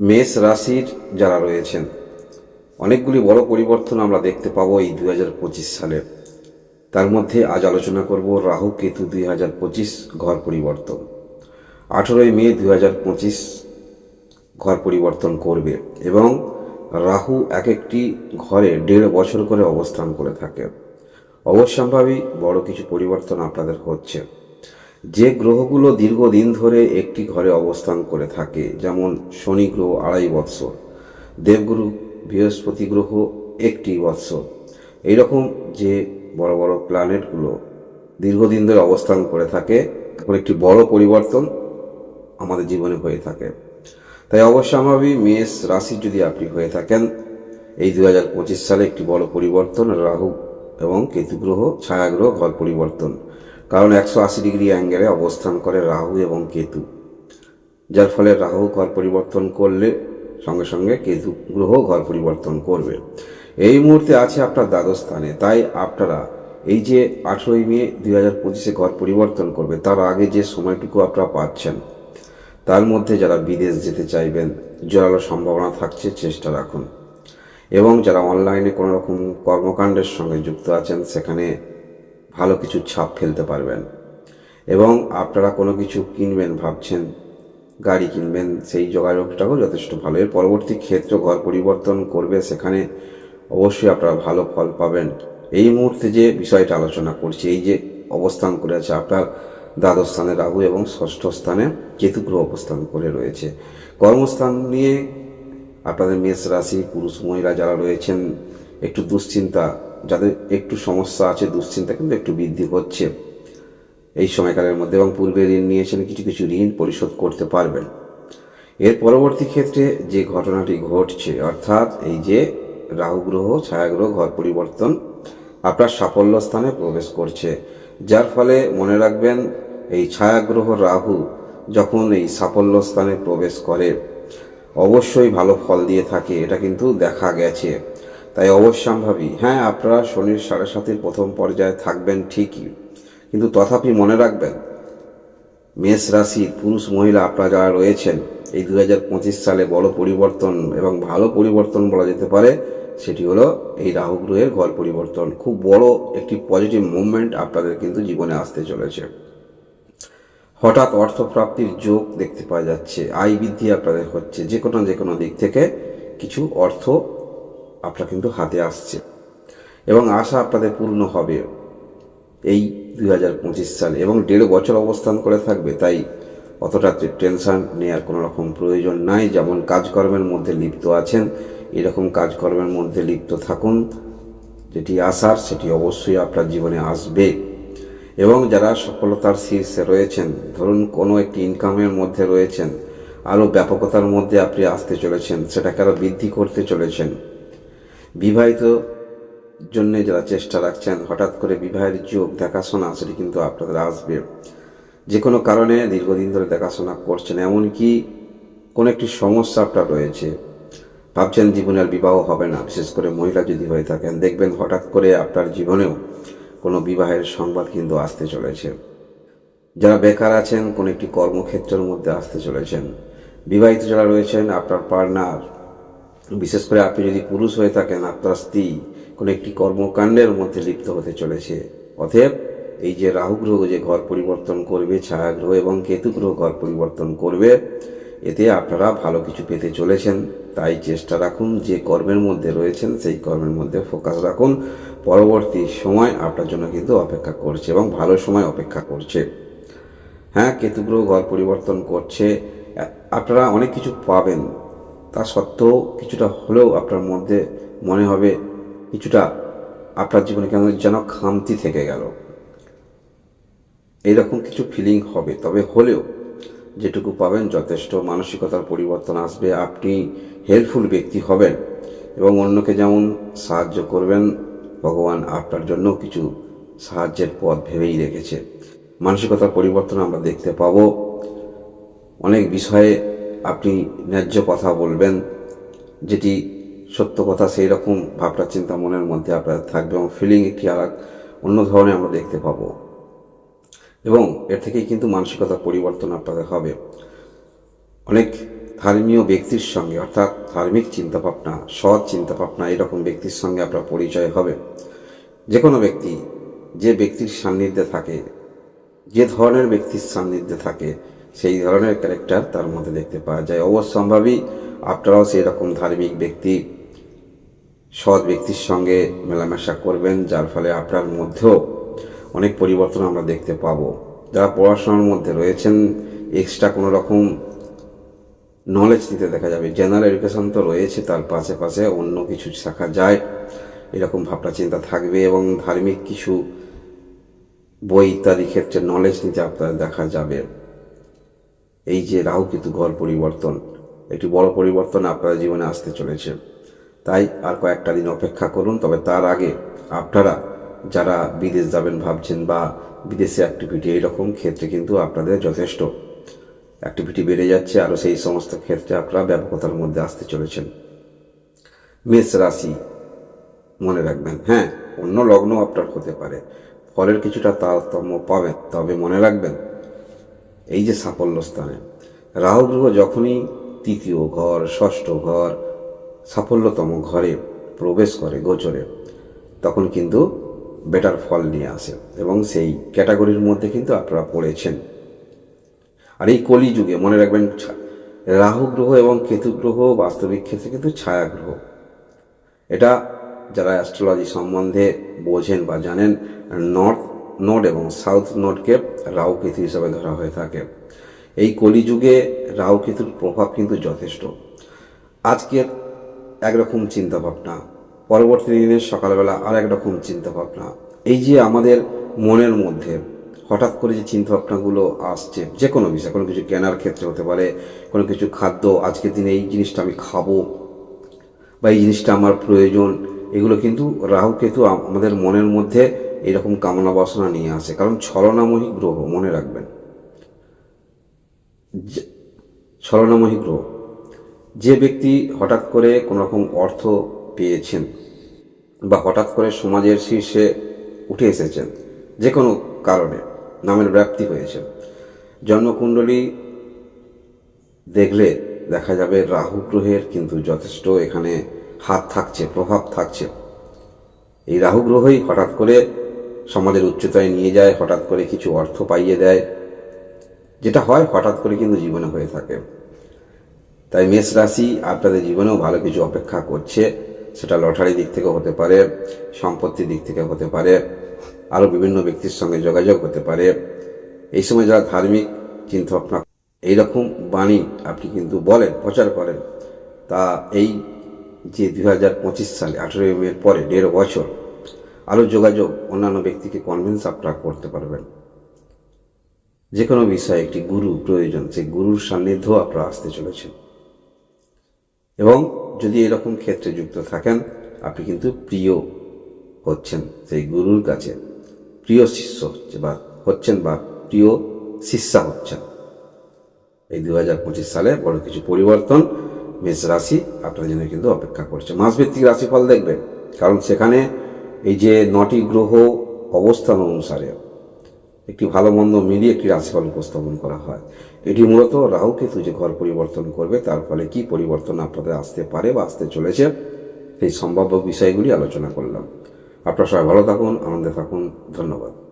মেষ রাশির যারা রয়েছেন, অনেকগুলি বড় পরিবর্তন আমরা দেখতে পাবো এই দুই হাজার পঁচিশ সালে। তার মধ্যে আজ আলোচনা করব রাহু কেতু দুই হাজার পঁচিশ ঘর পরিবর্তন। আঠেরোই মে দুই হাজার পঁচিশ ঘর পরিবর্তন করবে এবং রাহু এক একটি ঘরে দেড় বছর করে অবস্থান করে থাকে। অবশ্যম্ভাবী বড় কিছু পরিবর্তন আপনাদের হচ্ছে। যে গ্রহগুলো দীর্ঘদিন ধরে একটি ঘরে অবস্থান করে থাকে, যেমন শনি গ্রহ আড়াই বৎসর, দেবগুরু বৃহস্পতি গ্রহ একটি বৎসর, এইরকম যে বড় বড় প্ল্যানেটগুলো দীর্ঘদিন ধরে অবস্থান করে থাকে এখন একটি বড় পরিবর্তন আমাদের জীবনে হয়ে থাকে। তাই অবশ্যম্ভাবী মেষ রাশি যদি আপনি হয়ে থাকেন, এই দু হাজার পঁচিশ সালে একটি বড় পরিবর্তন, রাহু এবং কেতু গ্রহ ছায়াগ্রহ ঘর পরিবর্তন। কারণ একশো আশি ডিগ্রি অ্যাঙ্গেলে অবস্থান করে রাহু এবং কেতু, যার ফলে রাহু ঘর পরিবর্তন করলে সঙ্গে সঙ্গে কেতু গ্রহ ঘর পরিবর্তন করবে। এই মুহূর্তে আছে আপনার দ্বাদশ স্থানে। তাই আপনারা এই যে আঠেরোই মে দুই হাজার পঁচিশে ঘর পরিবর্তন করবে, তার আগে যে সময়টুকু আপনারা পাচ্ছেন, তার মধ্যে যারা বিদেশ যেতে চাইবেন, জোরালো সম্ভাবনা থাকছে, চেষ্টা রাখুন। এবং যারা অনলাইনে কোনো রকম কর্মকাণ্ডের সঙ্গে যুক্ত আছেন, সেখানে ভালো কিছু ছাপ ফেলতে পারবেন। এবং আপনারা কোনো কিছু কিনবেন, ভাবছেন, গাড়ি কিনবেন, সেই যোগাযোগটাও যথেষ্ট ভালো। এর পরবর্তী ক্ষেত্র ঘর পরিবর্তন করবে, সেখানে অবশ্যই আপনারা ভালো ফল পাবেন। এই মুহূর্তে যে বিষয়টা আলোচনা করছি, এই যে অবস্থান করে আছে আপনার দ্বাদশ স্থানে রাহু এবং ষষ্ঠ স্থানে কেতু গ্রহ অবস্থান করে রয়েছে। কর্মস্থান নিয়ে আপনাদের মেষ রাশি, পুরুষ, মহিলা যারা রয়েছেন, একটু দুশ্চিন্তা যাদের একটু সমস্যা আছে, দুশ্চিন্তা কিন্তু একটু বৃদ্ধি হচ্ছে এই সময়কালের মধ্যে এবং পূর্বে ঋণ নিয়েছেন, কিছু কিছু ঋণ পরিশোধ করতে পারবেন। এর পরবর্তী ক্ষেত্রে যে ঘটনাটি ঘটছে, অর্থাৎ এই যে রাহু গ্রহ ছায়াগ্রহ ঘর পরিবর্তন, আপনার সাফল্য স্থানে প্রবেশ করছে। যার ফলে মনে রাখবেন, এই ছায়াগ্রহ রাহু যখন এই সাফল্য স্থানে প্রবেশ করে, অবশ্যই ভালো ফল দিয়ে থাকে, এটা কিন্তু দেখা গেছে। তাই অবশ্যম্ভাবী। হ্যাঁ আপনারা শনির সাড়ে সাতের প্রথম পর্যায়ে থাকবেন ঠিকই। কিন্তু তথাপি মনে রাখবেন, মেষ রাশি পুরুষ মহিলা আপনারা যারা রয়েছেন, এই দু হাজার পঁচিশ সালে বড় পরিবর্তন এবং ভালো পরিবর্তন বলা যেতে পারে, সেটি হলো এই রাহু গ্রহের ঘর পরিবর্তন। খুব বড় একটি পজিটিভ মুভমেন্ট আপনাদের কিন্তু জীবনে আসতে চলেছে। হঠাৎ অর্থপ্রাপ্তির যোগ দেখতে পাওয়া যাচ্ছে, আয় বৃদ্ধি আপনাদের হচ্ছে যে কোনো যে কোনো দিক থেকে কিছু অর্থ আপনার কিন্তু হাতে আসছে। এবং আশা আপনাদের পূর্ণ হবে এই দুই হাজার পঁচিশ সালে। এবং দেড় বছর অবস্থান করে থাকবে, তাই অতটা টেনশন নেওয়ার কোনো রকম প্রয়োজন নাই। যেমন কাজকর্মের মধ্যে লিপ্ত আছেন, এরকম কাজকর্মের মধ্যে লিপ্ত থাকুন। যেটি আসার সেটি অবশ্যই আপনার জীবনে আসবে। এবং যারা সফলতার শীর্ষে রয়েছেন, ধরুন কোনো একটি ইনকামের মধ্যে রয়েছেন, আরও ব্যাপকতার মধ্যে আপনি আসতে চলেছেন, সেটাকে আরও বৃদ্ধি করতে চলেছেন বিবাহিত জন্য যারা চেষ্টা রাখছেন, হঠাৎ করে বিবাহের যোগ দেখাশোনা, সেটি কিন্তু আপনাদের আসবে। যে কোনো কারণে দীর্ঘদিন ধরে দেখাশোনা করছেন, এমনকি কোনো একটি সমস্যা আপনার রয়েছে। ভাবছেন জীবনে আর বিবাহ হবে না, বিশেষ করে মহিলা যদি হয়ে থাকেন, দেখবেন হঠাৎ করে আপনার জীবনেও কোনো বিবাহের সংবাদ কিন্তু আসতে চলেছে। যারা বেকার আছেন, কোনো একটি কর্মক্ষেত্রের মধ্যে আসতে চলেছেন। বিবাহিত যারা রয়েছেন, আপনার পার্টনার বিশেষ করে আপনি যদি পুরুষ হয়ে থাকেন, আপনার স্ত্রী কোনো একটি কর্মকাণ্ডের মধ্যে লিপ্ত হতে চলেছে। অতএব এই যে রাহু গ্রহ যে ঘর পরিবর্তন করবে ছায়া গ্রহ এবং কেতু গ্রহ ঘর পরিবর্তন করবে, এতে আপনারা ভালো কিছু পেতে চলেছেন। তাই চেষ্টা রাখুন, যে কর্মের মধ্যে রয়েছেন, সেই কর্মের মধ্যে ফোকাস রাখুন। পরবর্তী সময় আপনার জন্য কিন্তু অপেক্ষা করছে এবং ভালো সময় অপেক্ষা করছে। হ্যাঁ কেতু গ্রহ ঘর পরিবর্তন করছে। আপনারা অনেক কিছু পাবেন। তা সত্ত্বেও কিছুটা হলেও আপনার মধ্যে মনে হবে কিছুটা আপনার জীবনে কেন যেন খামতি থেকে গেল। এইরকম কিছু ফিলিং হবে। তবে হলেও যেটুকু পাবেন যথেষ্ট মানসিকতার পরিবর্তন আসবে। আপনি হেল্পফুল ব্যক্তি হবেন এবং অন্যকে যেমন সাহায্য করবেন, ভগবান আপনার জন্য কিছু সাহায্যের পথ ভেবেই রেখেছে। মানসিকতার পরিবর্তন আমরা দেখতে পাব। অনেক বিষয়ে আপনি ন্যায্য কথা বলবেন, যেটি সত্য কথা, সেই রকম ভাবনা, চিন্তা মনের মধ্যে আপনার থাকবে এবং ফিলিং একটি আর অন্য ধরনের আমরা দেখতে পাবো। এবং এর থেকেই কিন্তু মানসিকতা পরিবর্তন আপনাদের হবে। অনেক ধর্মীয় ব্যক্তির সঙ্গে, অর্থাৎ ধার্মিক চিন্তাভাবনা, সৎ চিন্তাভাবনা এরকম ব্যক্তির সঙ্গে আপনার পরিচয় হবে। যে কোনো ব্যক্তি, যে ব্যক্তির সান্নিধ্যে থাকে, যে ধরনের ব্যক্তির সান্নিধ্যে থাকে সেই ধরনের ক্যারেক্টার তার মধ্যে দেখতে পাওয়া যায়। অবশ্যম্ভাবী আপনারাও সেই রকম ধার্মিক ব্যক্তি, সৎ ব্যক্তির সঙ্গে মেলামেশা করবেন, যার ফলে আপনার মধ্যেও অনেক পরিবর্তন আমরা দেখতে পাবো। যারা পড়াশোনার মধ্যে রয়েছেন এক্সট্রা কোনো রকম নলেজ নিতে দেখা যাবে। জেনারেল এডুকেশন তো রয়েছে, তার পাশে পাশে অন্য কিছু শেখা যায়। এরকম ভাবনা চিন্তা থাকবে এবং ধার্মিক কিছু বই ইত্যাদি ক্ষেত্রে নলেজ নিতে আপনার দেখা যাবে। এই যে রাহু কিন্তু ঘর পরিবর্তন, একটি বড় পরিবর্তন আপনার জীবনে আসতে চলেছে। তাই আর কয়েকটা দিন অপেক্ষা করুন, তবে তার আগে আপনারা যারা বিদেশ যাবেন ভাবছেন বা বিদেশে অ্যাক্টিভিটি এইরকম, ক্ষেত্রে কিন্তু আপনাদের যথেষ্ট অ্যাক্টিভিটি বেড়ে যাচ্ছে আরও সেই সমস্ত ক্ষেত্রে আপনারা ব্যাপকতার মধ্যে আসতে চলেছেন। মেষ রাশি মনে রাখবেন হ্যাঁ অন্য লগ্ন আপনার হতে পারে। ফলের কিছুটা তারতম্য পাবেন, তবে মনে রাখবেন এই যে সাফল্য স্থানে। রাহু গ্রহ যখনই তৃতীয় ঘর, ষষ্ঠ ঘর, সাফল্যতম ঘরে প্রবেশ করে গোচরে, তখন কিন্তু বেটার ফল নিয়ে আসে এবং সেই ক্যাটাগরির মধ্যে কিন্তু আপনারা পড়েছেন। আর এই কলিযুগে মনে রাখবেন রাহু গ্রহ এবং কেতু গ্রহ বাস্তবিক ক্ষেত্রে কিন্তু ছায়া গ্রহ। এটা যারা অ্যাস্ট্রোলজি সম্বন্ধে বোঝেন বা জানেন নর্থ নোড এবং সাউথ নোডকে রাহু কেতু হিসাবে ধরা হয়ে থাকে। এই কলিযুগে রাহু কেতুর প্রভাব কিন্তু যথেষ্ট। আজকের একরকম চিন্তাভাবনা, পরবর্তী দিনের সকালবেলা আর একরকম চিন্তাভাবনা। এই যে আমাদের মনের মধ্যে হঠাৎ করে যে চিন্তাভাবনাগুলো আসছে, যে কোনো বিষয়, কোনো কিছু কেনার ক্ষেত্রে হতে পারে, কোনো কিছু খাদ্য, আজকের দিনে এই জিনিসটা আমি খাব বা এই জিনিসটা আমার প্রয়োজন, এগুলো কিন্তু রাহু কেতু আমাদের মনের মধ্যে এরকম কামনা বাসনা নিয়ে আসে। কারণ ছলনাময়ী গ্রহ, মনে রাখবেন। ছলনাময়ী গ্রহ। যে ব্যক্তি হঠাৎ করে কোনো রকম অর্থ পেয়েছেন বা হঠাৎ করে সমাজের শীর্ষে উঠে এসেছেন, যে কোনো কারণে, নামের ব্যাপ্তি হয়েছে। জন্মকুণ্ডলী দেখলে দেখা যাবে রাহু গ্রহের কিন্তু যথেষ্ট এখানে হাত থাকছে, প্রভাব থাকছে। এই রাহু গ্রহই হঠাৎ করে সমাজের উচ্চতায় নিয়ে যায়, হঠাৎ করে কিছু অর্থ পাইয়ে দেয়। যেটা হয়, হঠাৎ করে কিন্তু জীবনে হয়ে থাকে। তাই মেষ রাশি আপনাদের জীবনেও ভালো কিছু অপেক্ষা করছে। সেটা লটারি দিক থেকে হতে পারে, সম্পত্তির দিক থেকে হতে পারে, আরও বিভিন্ন ব্যক্তির সঙ্গে যোগাযোগ হতে পারে। এই সময় যারা ধার্মিক, চিন্তাভাবনা, এইরকম বাণী আপনি কিন্তু বলেন, প্রচার করেন, তা এই যে দুই হাজার পঁচিশ সালে, আঠেরোই মের পরে, দেড় বছর আরও যোগাযোগ অন্যান্য ব্যক্তিকে কনভিন্স আপনারা করতে পারবেন। যে কোনো বিষয়ে একটি গুরু প্রয়োজন, সেই গুরুর সান্নিধ্য আপনারা আসতে চলেছেন। এবং যদি এরকম ক্ষেত্রে যুক্ত থাকেন, আপনি কিন্তু প্রিয় হচ্ছেন, সেই গুরুর কাছে প্রিয় শিষ্য হচ্ছে বা হচ্ছেন বা প্রিয় শিষ্যা হচ্ছেন। এই দু হাজার পঁচিশ সালে বড় কিছু পরিবর্তন মেষ রাশি আপনার জন্য কিন্তু অপেক্ষা করছে। মাসভিত্তিক রাশিফল দেখবেন, কারণ সেখানে এই যে নটি গ্রহ অবস্থান অনুসারে একটি ভালো মন্দ মিলিয়ে একটি রাশিফল উপস্থাপন করা হয়। এটি মূলত রাহু কেতু যে ঘর পরিবর্তন করবে, তার ফলে কি পরিবর্তন আপনাদের আসতে পারে বা আসতে চলেছে, সেই সম্ভাব্য বিষয়গুলি আলোচনা করলাম। আপনারা সবাই ভালো থাকুন, আনন্দে থাকুন, ধন্যবাদ।